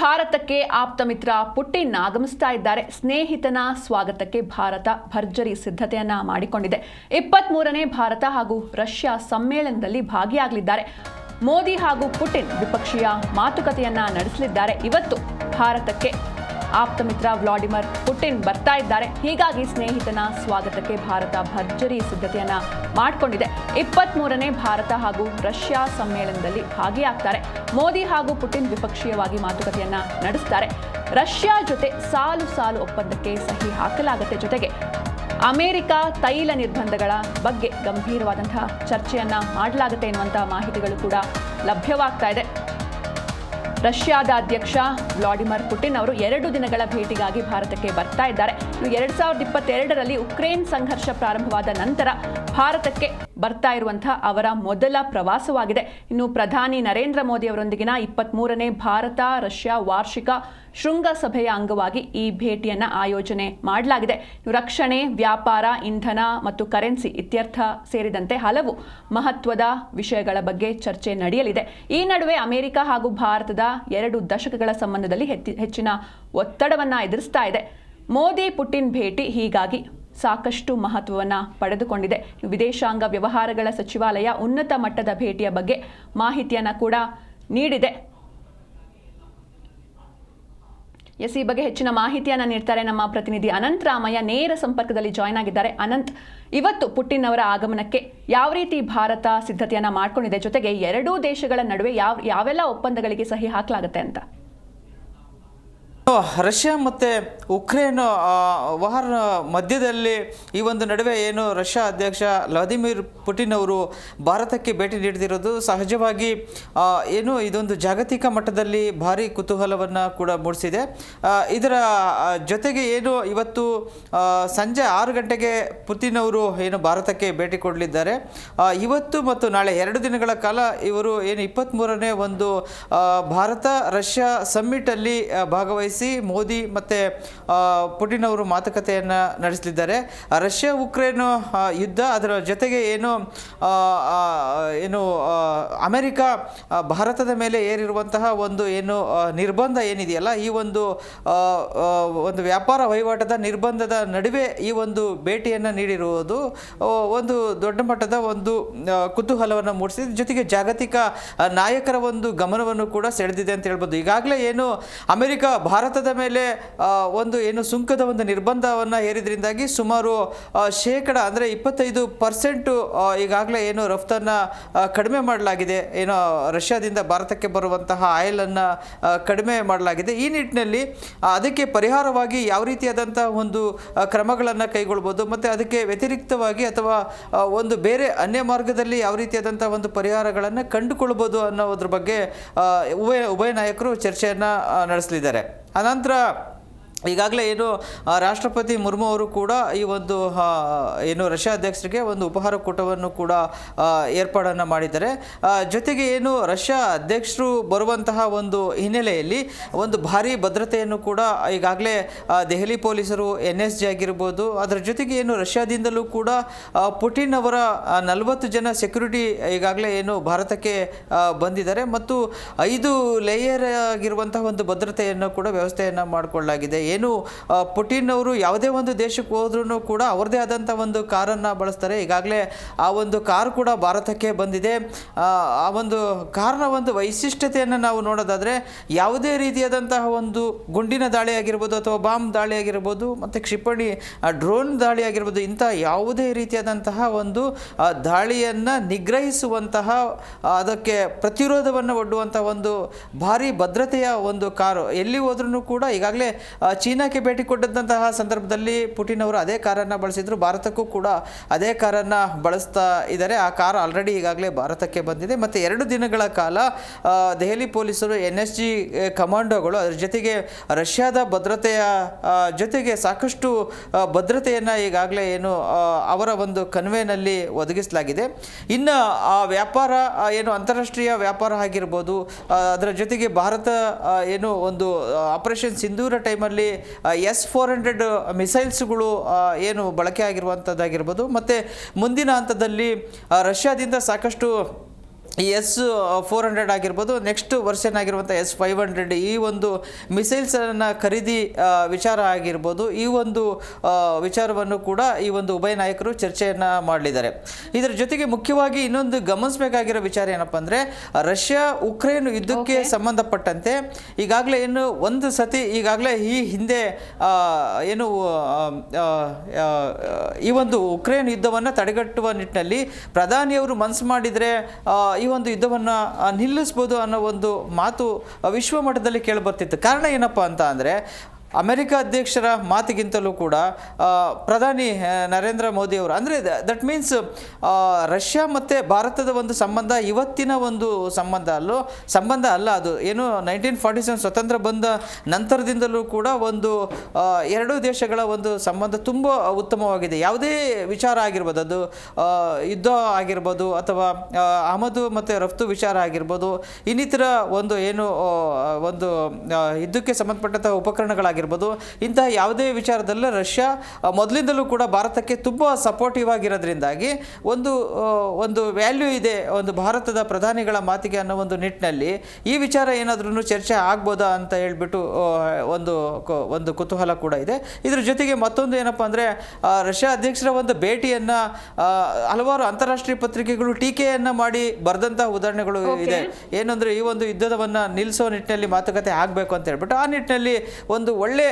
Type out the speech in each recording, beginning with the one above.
ಭಾರತಕ್ಕೆ ಆಪ್ತ ಮಿತ್ರ ಪುಟಿನ್ ಆಗಮಿಸ್ತಾ ಇದ್ದಾರೆ. ಸ್ನೇಹಿತನ ಸ್ವಾಗತಕ್ಕೆ ಭಾರತ ಭರ್ಜರಿ ಸಿದ್ಧತೆಯನ್ನ ಮಾಡಿಕೊಂಡಿದೆ. ಇಪ್ಪತ್ತ್ ಮೂರನೇ ಭಾರತ ಹಾಗೂ ರಷ್ಯಾ ಸಮ್ಮೇಳನದಲ್ಲಿ ಭಾಗಿಯಾಗಲಿದ್ದಾರೆ. ಮೋದಿ ಹಾಗೂ ಪುಟಿನ್ ದ್ವಿಪಕ್ಷೀಯ ಮಾತುಕತೆಯನ್ನ ನಡೆಸಲಿದ್ದಾರೆ. ಇವತ್ತು ಭಾರತಕ್ಕೆ ಆಪ್ತ ಮಿತ್ರ ವ್ಲಾಡಿಮಿರ್ ಪುಟಿನ್ ಬರ್ತಾ ಇದ್ದಾರೆ. ಹೀಗಾಗಿ ಸ್ನೇಹಿತನ ಸ್ವಾಗತಕ್ಕೆ ಭಾರತ ಭರ್ಜರಿ ಸಿದ್ಧತೆಯನ್ನ ಮಾಡಿಕೊಂಡಿದೆ. ಇಪ್ಪತ್ತ್ ಮೂರನೇ ಭಾರತ ಹಾಗೂ ರಷ್ಯಾ ಸಮ್ಮೇಳನದಲ್ಲಿ ಭಾಗಿಯಾಗ್ತಾರೆ. ಮೋದಿ ಹಾಗೂ ಪುಟಿನ್ ದ್ವಿಪಕ್ಷೀಯವಾಗಿ ಮಾತುಕತೆಯನ್ನ ನಡೆಸ್ತಾರೆ. ರಷ್ಯಾ ಜೊತೆ ಸಾಲು ಸಾಲು ಒಪ್ಪಂದಕ್ಕೆ ಸಹಿ ಹಾಕಲಾಗುತ್ತೆ ಜೊತೆಗೆ ಅಮೆರಿಕ ತೈಲ ನಿರ್ಬಂಧಗಳ ಬಗ್ಗೆ ಗಂಭೀರವಾದಂತಹ ಚರ್ಚೆಯನ್ನ ಮಾಡಲಾಗುತ್ತೆ ಎನ್ನುವಂತಹ ಮಾಹಿತಿಗಳು ಕೂಡ ಲಭ್ಯವಾಗ್ತಾ ಇದೆ. ರಷ್ಯಾದ ಅಧ್ಯಕ್ಷ ವ್ಲಾಡಿಮಿರ್ ಪುಟಿನ್ ಅವರು ಎರಡು ದಿನಗಳ ಭೇಟಿಗಾಗಿ ಭಾರತಕ್ಕೆ ಬರ್ತಾ ಇದ್ದಾರೆ. ಎರಡ್ ಸಾವಿರದ ಇಪ್ಪತ್ತೆರಡರಲ್ಲಿ ಉಕ್ರೇನ್ ಸಂಘರ್ಷ ಪ್ರಾರಂಭವಾದ ನಂತರ ಭಾರತಕ್ಕೆ ಬರ್ತಾ ಇರುವಂತಹ ಅವರ ಮೊದಲ ಪ್ರವಾಸವಾಗಿದೆ. ಇನ್ನು ಪ್ರಧಾನಿ ನರೇಂದ್ರ ಮೋದಿ ಅವರೊಂದಿಗಿನ ಇಪ್ಪತ್ಮೂರನೇ ಭಾರತ ರಷ್ಯಾ ವಾರ್ಷಿಕ ಶೃಂಗಸಭೆಯ ಅಂಗವಾಗಿ ಈ ಭೇಟಿಯನ್ನು ಆಯೋಜನೆ ಮಾಡಲಾಗಿದೆ. ರಕ್ಷಣೆ, ವ್ಯಾಪಾರ, ಇಂಧನ ಮತ್ತು ಕರೆನ್ಸಿ ಇತ್ಯರ್ಥ ಸೇರಿದಂತೆ ಹಲವು ಮಹತ್ವದ ವಿಷಯಗಳ ಬಗ್ಗೆ ಚರ್ಚೆ ನಡೆಯಲಿದೆ. ಈ ನಡುವೆ ಅಮೆರಿಕ ಹಾಗೂ ಭಾರತದ ಎರಡು ದಶಕಗಳ ಸಂಬಂಧದಲ್ಲಿ ಹೆಚ್ಚಿನ ಒತ್ತಡವನ್ನು ಎದುರಿಸ್ತಾ ಇದೆ. ಮೋದಿ ಪುಟಿನ್ ಭೇಟಿ ಹೀಗಾಗಿ ಸಾಕಷ್ಟು ಮಹತ್ವವನ್ನು ಪಡೆದುಕೊಂಡಿದೆ. ವಿದೇಶಾಂಗ ವ್ಯವಹಾರಗಳ ಸಚಿವಾಲಯ ಉನ್ನತ ಮಟ್ಟದ ಭೇಟಿಯ ಬಗ್ಗೆ ಮಾಹಿತಿಯನ್ನು ಕೂಡ ನೀಡಿದೆ. ಎಸ್, ಈ ಬಗ್ಗೆ ಹೆಚ್ಚಿನ ಮಾಹಿತಿಯನ್ನು ನೀಡ್ತಾರೆ ನಮ್ಮ ಪ್ರತಿನಿಧಿ ಅನಂತ್ ರಾಮಯ್ಯ. ನೇರ ಸಂಪರ್ಕದಲ್ಲಿ ಜಾಯ್ನ್ ಆಗಿದ್ದಾರೆ ಅನಂತ್. ಇವತ್ತು ಪುಟಿನ್ ಅವರ ಆಗಮನಕ್ಕೆ ಯಾವ ರೀತಿ ಭಾರತ ಸಿದ್ಧತೆಯನ್ನು ಮಾಡ್ಕೊಂಡಿದೆ? ಜೊತೆಗೆ ಎರಡೂ ದೇಶಗಳ ನಡುವೆ ಯಾವ, ಯಾವೆಲ್ಲ ಒಪ್ಪಂದಗಳಿಗೆ ಸಹಿ ಹಾಕಲಾಗುತ್ತೆ ಅಂತ? ರಷ್ಯಾ ಮತ್ತು ಉಕ್ರೇನ್ ವಾರ ಮಧ್ಯದಲ್ಲಿ ಈ ಒಂದು ನಡುವೆ ಏನು ರಷ್ಯಾ ಅಧ್ಯಕ್ಷ ವ್ಲಾದಿಮಿರ್ ಪುಟಿನ್ ಅವರು ಭಾರತಕ್ಕೆ ಭೇಟಿ ನೀಡಿದಿರೋದು ಸಹಜವಾಗಿ ಏನು ಇದೊಂದು ಜಾಗತಿಕ ಮಟ್ಟದಲ್ಲಿ ಭಾರಿ ಕುತೂಹಲವನ್ನು ಕೂಡ ಮೂಡಿಸಿದೆ. ಇದರ ಜೊತೆಗೆ ಏನು ಇವತ್ತು ಸಂಜೆ ಆರು ಗಂಟೆಗೆ ಪುಟಿನ್ ಅವರು ಏನು ಭಾರತಕ್ಕೆ ಭೇಟಿ ಕೊಡಲಿದ್ದಾರೆ. ಇವತ್ತು ಮತ್ತು ನಾಳೆ ಎರಡು ದಿನಗಳ ಕಾಲ ಇವರು ಏನು ಇಪ್ಪತ್ತ್ಮೂರನೇ ಒಂದು ಭಾರತ ರಷ್ಯಾ ಸಮ್ಮಿಟಲ್ಲಿ ಆ, ಭಾಗವಹಿಸಿ ಮೋದಿ ಮತ್ತು ಪುಟಿನ್ ಅವರು ಮಾತುಕತೆಯನ್ನು ನಡೆಸಲಿದ್ದಾರೆ. ರಷ್ಯಾ ಉಕ್ರೇನ್ ಯುದ್ಧ ಅದರ ಜೊತೆಗೆ ಏನು ಏನು ಅಮೆರಿಕ ಭಾರತದ ಮೇಲೆ ಏರಿರುವಂತಹ ಒಂದು ಏನು ನಿರ್ಬಂಧ ಏನಿದೆಯಲ್ಲ, ಈ ಒಂದು ಒಂದು ವ್ಯಾಪಾರ ವಹಿವಾಟದ ನಿರ್ಬಂಧದ ನಡುವೆ ಈ ಒಂದು ಭೇಟಿಯನ್ನು ನೀಡಿರುವುದು ಒಂದು ದೊಡ್ಡ ಮಟ್ಟದ ಒಂದು ಕುತೂಹಲವನ್ನು ಮೂಡಿಸಿದೆ. ಜೊತೆಗೆ ಜಾಗತಿಕ ನಾಯಕರ ಒಂದು ಗಮನವನ್ನು ಕೂಡ ಸೆಳೆದಿದೆ ಅಂತ ಹೇಳ್ಬೋದು. ಈಗಾಗಲೇ ಏನು, ಅಮೆರಿಕ ಭಾರತದ ಮೇಲೆ ಒಂದು ಏನು ಸುಂಕದ ಒಂದು ನಿರ್ಬಂಧವನ್ನು ಹೇರಿದ್ರಿಂದಾಗಿ ಸುಮಾರು ಶೇಕಡ ಅಂದರೆ ಇಪ್ಪತ್ತೈದು ಪರ್ಸೆಂಟು ಈಗಾಗಲೇ ಏನು ರಫ್ತನ್ನು ಕಡಿಮೆ ಮಾಡಲಾಗಿದೆ. ಏನು ರಷ್ಯಾದಿಂದ ಭಾರತಕ್ಕೆ ಬರುವಂತಹ ಆಯಿಲನ್ನು ಕಡಿಮೆ ಮಾಡಲಾಗಿದೆ. ಈ ನಿಟ್ಟಿನಲ್ಲಿ ಅದಕ್ಕೆ ಪರಿಹಾರವಾಗಿ ಯಾವ ರೀತಿಯಾದಂತಹ ಒಂದು ಕ್ರಮಗಳನ್ನು ಕೈಗೊಳ್ಬೋದು, ಮತ್ತು ಅದಕ್ಕೆ ವ್ಯತಿರಿಕ್ತವಾಗಿ ಅಥವಾ ಒಂದು ಬೇರೆ ಅನ್ಯ ಮಾರ್ಗದಲ್ಲಿ ಯಾವ ರೀತಿಯಾದಂಥ ಒಂದು ಪರಿಹಾರಗಳನ್ನು ಕಂಡುಕೊಳ್ಬೋದು ಅನ್ನೋದ್ರ ಬಗ್ಗೆ ಉಭಯ ಉಭಯ ನಾಯಕರು ಚರ್ಚೆಯನ್ನು ನಡೆಸಲಿದ್ದಾರೆ. ಅನಂತರ ಈಗಾಗಲೇ ಏನು ರಾಷ್ಟ್ರಪತಿ ಮುರ್ಮು ಅವರು ಕೂಡ ಈ ಒಂದು ಏನು ರಷ್ಯಾ ಅಧ್ಯಕ್ಷರಿಗೆ ಒಂದು ಉಪಹಾರ ಕೂಟವನ್ನು ಕೂಡ ಏರ್ಪಾಡನ್ನು ಮಾಡಿದ್ದಾರೆ. ಜೊತೆಗೆ ಏನು, ರಷ್ಯಾ ಅಧ್ಯಕ್ಷರು ಬರುವಂತಹ ಒಂದು ಹಿನ್ನೆಲೆಯಲ್ಲಿ ಒಂದು ಭಾರಿ ಭದ್ರತೆಯನ್ನು ಕೂಡ ಈಗಾಗಲೇ ದೆಹಲಿ ಪೊಲೀಸರು ಎನ್ ಎಸ್ ಜಿ ಆಗಿರ್ಬೋದು, ಅದರ ಜೊತೆಗೆ ಏನು, ರಷ್ಯಾದಿಂದಲೂ ಕೂಡ ಪುಟಿನ್ ಅವರ ನಲವತ್ತು ಜನ ಸೆಕ್ಯೂರಿಟಿ ಈಗಾಗಲೇ ಏನು, ಭಾರತಕ್ಕೆ ಬಂದಿದ್ದಾರೆ. ಮತ್ತು ಐದು ಲೇಯರ್ ಆಗಿರುವಂತಹ ಒಂದು ಭದ್ರತೆಯನ್ನು ಕೂಡ ವ್ಯವಸ್ಥೆಯನ್ನು ಮಾಡಿಕೊಳ್ಳಲಾಗಿದೆ. ಏನು ಪುಟಿನ್ ಅವರು ಯಾವುದೇ ಒಂದು ದೇಶಕ್ಕೆ ಹೋದ್ರೂ ಕೂಡ ಅವ್ರದ್ದೇ ಆದಂಥ ಒಂದು ಕಾರನ್ನು ಬಳಸ್ತಾರೆ. ಈಗಾಗಲೇ ಆ ಒಂದು ಕಾರ್ ಕೂಡ ಭಾರತಕ್ಕೆ ಬಂದಿದೆ. ಆ ಒಂದು ಕಾರ್ನ ಒಂದು ವೈಶಿಷ್ಟ್ಯತೆಯನ್ನು ನಾವು ನೋಡೋದಾದರೆ ಯಾವುದೇ ರೀತಿಯಾದಂತಹ ಒಂದು ಗುಂಡಿನ ದಾಳಿ ಆಗಿರ್ಬೋದು ಅಥವಾ ಬಾಂಬ್ ದಾಳಿ ಆಗಿರ್ಬೋದು, ಮತ್ತು ಕ್ಷಿಪಣಿ ಡ್ರೋನ್ ದಾಳಿ ಆಗಿರ್ಬೋದು, ಇಂಥ ಯಾವುದೇ ರೀತಿಯಾದಂತಹ ಒಂದು ದಾಳಿಯನ್ನು ನಿಗ್ರಹಿಸುವಂತಹ ಅದಕ್ಕೆ ಪ್ರತಿರೋಧವನ್ನು ಒಡ್ಡುವಂಥ ಒಂದು ಭಾರಿ ಭದ್ರತೆಯ ಒಂದು ಕಾರು. ಎಲ್ಲಿ ಹೋದ್ರೂ ಕೂಡ ಈಗಾಗಲೇ ಚೀನಾಕ್ಕೆ ಭೇಟಿ ಕೊಟ್ಟಂತಹ ಸಂದರ್ಭದಲ್ಲಿ ಪುಟಿನ್ ಅವರು ಅದೇ ಕಾರನ್ನು ಬಳಸಿದ್ರು. ಭಾರತಕ್ಕೂ ಕೂಡ ಅದೇ ಕಾರನ್ನು ಬಳಸ್ತಾ ಇದ್ದಾರೆ. ಆ ಕಾರ್ ಆಲ್ರೆಡಿ ಈಗಾಗಲೇ ಭಾರತಕ್ಕೆ ಬಂದಿದೆ. ಮತ್ತು ಎರಡು ದಿನಗಳ ಕಾಲ ದೆಹಲಿ ಪೊಲೀಸರು ಎನ್ ಎಸ್ ಜಿ ಕಮಾಂಡೋಗಳು ಅದರ ಜೊತೆಗೆ ರಷ್ಯಾದ ಭದ್ರತೆಯ ಜೊತೆಗೆ ಸಾಕಷ್ಟು ಭದ್ರತೆಯನ್ನು ಈಗಾಗಲೇ ಏನು ಅವರ ಒಂದು ಕನ್ವೇನಲ್ಲಿ ಒದಗಿಸಲಾಗಿದೆ. ಇನ್ನು, ಆ, ವ್ಯಾಪಾರ ಏನು ಅಂತಾರಾಷ್ಟ್ರೀಯ ವ್ಯಾಪಾರ ಆಗಿರ್ಬೋದು ಅದರ ಜೊತೆಗೆ ಭಾರತ ಏನು ಒಂದು ಆಪರೇಷನ್ ಸಿಂಧೂರ ಟೈಮಲ್ಲಿ ಎಸ್ ಫೋರ್ ಹಂಡ್ರೆಡ್ ಮಿಸೈಲ್ಸ್ಗಳು ಏನು ಬಳಕೆ ಆಗಿರುವಂಥದ್ದಾಗಿರ್ಬೋದು. ಮತ್ತು ಮುಂದಿನ ಹಂತದಲ್ಲಿ ರಷ್ಯಾದಿಂದ ಸಾಕಷ್ಟು ಈ ಎಸ್ ಫೋರ್ ಹಂಡ್ರೆಡ್ ಆಗಿರ್ಬೋದು. ನೆಕ್ಸ್ಟ್ ವರ್ಷನ್ ಆಗಿರುವಂಥ ಎಸ್ ಫೈವ್ ಹಂಡ್ರೆಡ್ ಈ ಒಂದು ಮಿಸೈಲ್ಸನ್ನು ಖರೀದಿ ವಿಚಾರ ಆಗಿರ್ಬೋದು. ಈ ಒಂದು ವಿಚಾರವನ್ನು ಕೂಡ ಈ ಒಂದು ಉಭಯ ನಾಯಕರು ಚರ್ಚೆಯನ್ನು ಮಾಡಲಿದ್ದಾರೆ. ಇದರ ಜೊತೆಗೆ ಮುಖ್ಯವಾಗಿ ಇನ್ನೊಂದು ಗಮನಿಸಬೇಕಾಗಿರೋ ವಿಚಾರ ಏನಪ್ಪ ಅಂದರೆ ರಷ್ಯಾ ಉಕ್ರೇನ್ ಯುದ್ಧಕ್ಕೆ ಸಂಬಂಧಪಟ್ಟಂತೆ ಈಗಾಗಲೇ ಏನು ಒಂದು ಸತಿ ಈಗಾಗಲೇ ಈ ಹಿಂದೆ ಏನು ಈ ಒಂದು ಉಕ್ರೇನ್ ಯುದ್ಧವನ್ನು ತಡೆಗಟ್ಟುವ ನಿಟ್ಟಿನಲ್ಲಿ ಪ್ರಧಾನಿಯವರು ಮನಸ್ಸು ಮಾಡಿದರೆ ಈ ಒಂದು ಯುದ್ಧವನ್ನು ನಿಲ್ಲಿಸ್ಬೋದು ಅನ್ನೋ ಒಂದು ಮಾತು ವಿಶ್ವಮಟ್ಟದಲ್ಲಿ ವಿಶ್ವ ಮಟ್ಟದಲ್ಲಿ ಕೇಳಿಬರ್ತಿತ್ತು ಕಾರಣ ಏನಪ್ಪ ಅಂತ ಅಂದರೆ ಅಮೆರಿಕ ಅಧ್ಯಕ್ಷರ ಮಾತಿಗಿಂತಲೂ ಕೂಡ ಪ್ರಧಾನಿ ನರೇಂದ್ರ ಮೋದಿ ಅವರು, ಅಂದರೆ ದಟ್ ಮೀನ್ಸ್ ರಷ್ಯಾ ಮತ್ತು ಭಾರತದ ಒಂದು ಸಂಬಂಧ, ಇವತ್ತಿನ ಒಂದು ಸಂಬಂಧ ಅಲ್ಲೋ, ಸಂಬಂಧ ಅಲ್ಲ ಅದು. ಏನು ನೈನ್ಟೀನ್ ಫಾರ್ಟಿ ಸೆವೆನ್ ಸ್ವತಂತ್ರ ಬಂದ ನಂತರದಿಂದಲೂ ಕೂಡ ಒಂದು ಎರಡು ದೇಶಗಳ ಒಂದು ಸಂಬಂಧ ತುಂಬ ಉತ್ತಮವಾಗಿದೆ. ಯಾವುದೇ ವಿಚಾರ ಆಗಿರ್ಬೋದು, ಅದು ಯುದ್ಧ ಆಗಿರ್ಬೋದು, ಅಥವಾ ಆಮದು ಮತ್ತು ರಫ್ತು ವಿಚಾರ ಆಗಿರ್ಬೋದು, ಇನ್ನಿತರ ಒಂದು ಏನು ಒಂದು ಯುದ್ಧಕ್ಕೆ ಸಂಬಂಧಪಟ್ಟಂಥ ಉಪಕರಣಗಳಾಗಿರ್ಬೋದು ಇಂತಹ ಯಾವುದೇ ವಿಚಾರದಲ್ಲೂ ರಷ್ಯಾ ಮೊದಲಿಂದಲೂ ಕೂಡ ಭಾರತಕ್ಕೆ ತುಂಬ ಸಪೋರ್ಟಿವ್ ಆಗಿರೋದ್ರಿಂದಾಗಿ ಒಂದು ಒಂದು ವ್ಯಾಲ್ಯೂ ಇದೆ ಒಂದು ಭಾರತದ ಪ್ರಧಾನಿಗಳ ಮಾತಿಗೆ ಅನ್ನೋ ಒಂದು ನಿಟ್ಟಿನಲ್ಲಿ. ಈ ವಿಚಾರ ಏನಾದ್ರೂ ಚರ್ಚೆ ಆಗ್ಬೋದಾ ಅಂತ ಹೇಳ್ಬಿಟ್ಟು ಒಂದು ಒಂದು ಕುತೂಹಲ ಕೂಡ ಇದೆ. ಇದ್ರ ಜೊತೆಗೆ ಮತ್ತೊಂದು ಏನಪ್ಪ ಅಂದರೆ ರಷ್ಯಾ ಅಧ್ಯಕ್ಷರ ಒಂದು ಭೇಟಿಯನ್ನು ಹಲವಾರು ಅಂತಾರಾಷ್ಟ್ರೀಯ ಪತ್ರಿಕೆಗಳು ಟೀಕೆಯನ್ನು ಮಾಡಿ ಬರೆದಂತಹ ಉದಾಹರಣೆಗಳು ಇದೆ. ಏನಂದ್ರೆ ಈ ಒಂದು ಯುದ್ಧವನ್ನು ನಿಲ್ಲಿಸೋ ನಿಟ್ಟಿನಲ್ಲಿ ಮಾತುಕತೆ ಆಗಬೇಕು ಅಂತ ಹೇಳ್ಬಿಟ್ಟು ಆ ನಿಟ್ಟಿನಲ್ಲಿ ಒಂದು ಒಳ್ಳೆ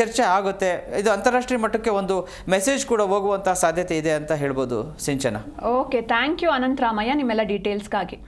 ಚರ್ಚೆ ಆಗುತ್ತೆ. ಇದು ಅಂತಾರಾಷ್ಟ್ರೀಯ ಮಟ್ಟಕ್ಕೆ ಒಂದು ಮೆಸೇಜ್ ಕೂಡ ಹೋಗುವಂತಹ ಸಾಧ್ಯತೆ ಇದೆ ಅಂತ ಹೇಳ್ಬೋದು Sinchana. Okay thank you Anantharamaiah, ನಿಮ್ಮೆಲ್ಲ ಡೀಟೇಲ್ಸ್ಗಾಗಿ